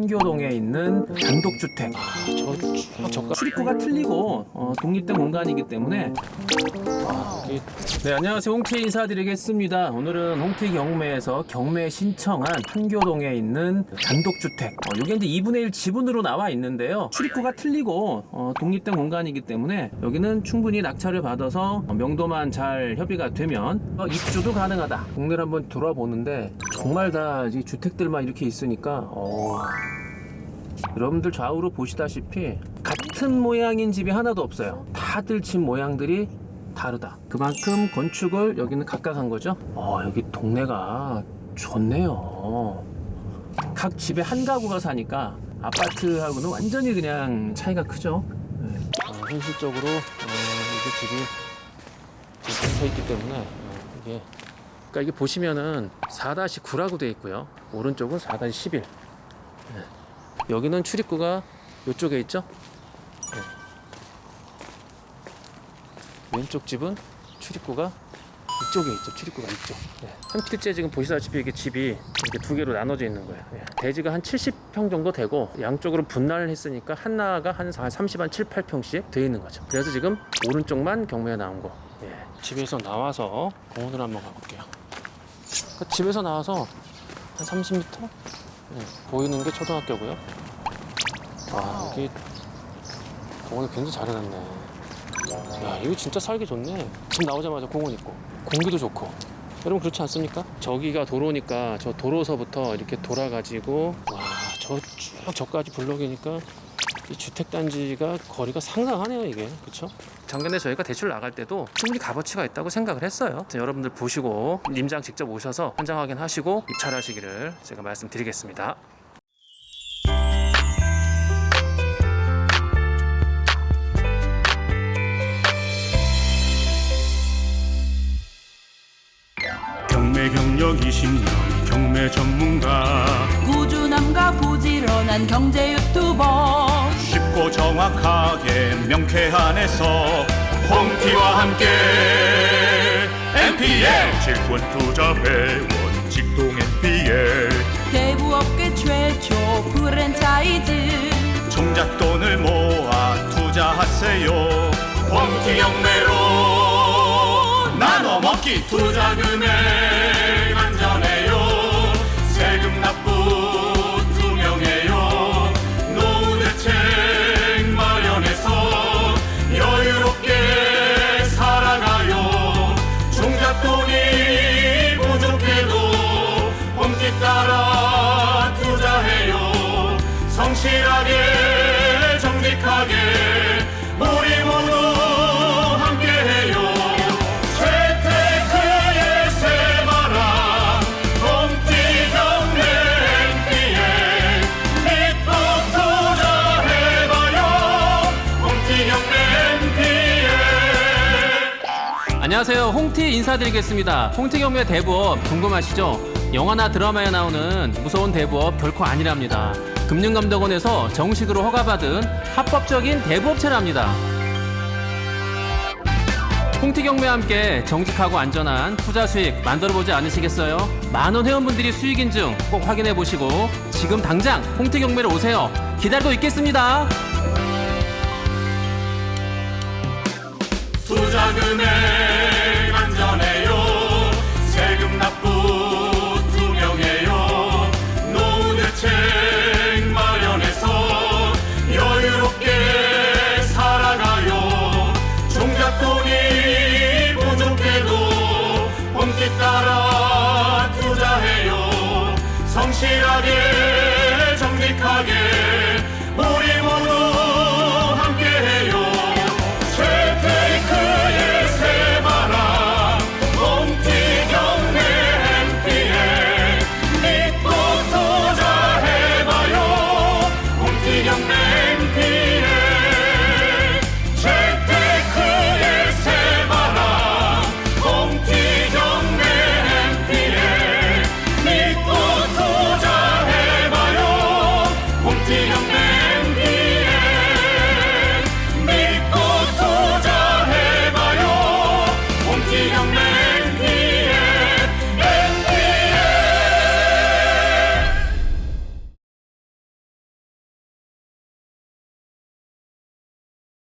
판교동에 있는 단독주택. 저 저가 출입구가 틀리고 어, 독립된 공간이기 때문에. 여기 네 안녕하세요. 홍태 인사드리겠습니다. 오늘은 홍태 경매에서 경매 신청한 판교동에 있는 단독주택. 어, 이게 이제 2분의 1 지분으로 나와 있는데요. 출입구가 틀리고 어, 독립된 공간이기 때문에 여기는 충분히 낙찰을 받아서 어, 명도만 잘 협의가 되면 어, 입주도 가능하다. 동네를 한번 돌아보는데 정말 다이 주택들만 이렇게 있으니까 어, 여러분들 좌우로 보시다시피 같은 모양인 집이 하나도 없어요. 다들 집 모양들이 다르다. 그만큼 건축을 여기는 각각 한 거죠. 어, 여기 동네가 좋네요. 각 집에 한 가구가 사니까 아파트하고는 완전히 그냥 차이가 크죠. 네. 어, 현실적으로 어, 이게 집이 지금 있기 때문에 어, 이게 그러니까 이게 보시면은 4-9라고 되어 있고요. 오른쪽은 4-11. 네. 여기는 출입구가 이쪽에 있죠. 네. 왼쪽 집은 출입구가 이쪽에 있죠. 출입구가 이쪽. 네. 한 필째 지금 보시다시피 이게 집이 이렇게 두 개로 나눠져 있는 거예요. 예. 대지가 한 70평 정도 되고 양쪽으로 분할을 했으니까 하나가 한 30, 한 7, 8평씩 되어 있는 거죠. 그래서 지금 오른쪽만 경매에 나온 거. 예. 집에서 나와서 공원을 한번 가볼게요. 그러니까 집에서 나와서 한 30m 예, 보이는 게 초등학교고요. 아 여기 공원을 굉장히 잘 해놨네. 야 여기 진짜 살기 좋네. 집 나오자마자 공원 있고 공기도 좋고. 여러분 그렇지 않습니까? 저기가 도로니까 저 도로서부터 이렇게 돌아가지고 와 저 쭉 저까지 블럭이니까 이 주택 단지가 거리가 상당하네요 이게 그렇죠? 작년에 저희가 대출 나갈 때도 충분히 값어치가 있다고 생각을 했어요. 그래서 여러분들 보시고 임장 직접 오셔서 현장 확인하시고 입찰하시기를 제가 말씀드리겠습니다. 경매 경력 20년 경매 전문가 꾸준함과 부지런한 경제 유튜버 쉽고 정확하게 명쾌한에서 홈티와 함께 NPL 질권 투자 회원 직동 NPL 대부업계 최초 프랜차이즈. 종잣돈을 모아 투자하세요. 홈티 경매로 나눠 먹기 투자 금액 성실하게 정직하게 우리 모두 함께해요 재테크의 새바람 경매 NPL 믿고 투자해봐요 경매 NPL 안녕하세요. 홍티 인사드리겠습니다. 홍티 경매 대부업 궁금하시죠? 영화나 드라마에 나오는 무서운 대부업 결코 아니랍니다. 금융감독원에서 정식으로 허가받은 합법적인 대부업체랍니다. 홍티 경매와 함께 정직하고 안전한 투자 수익 만들어보지 않으시겠어요? 만원 회원분들이 수익 인증 꼭 확인해 보시고 지금 당장 홍티 경매로 오세요. 기다리고 있겠습니다. 투자 금액 성 exalted America.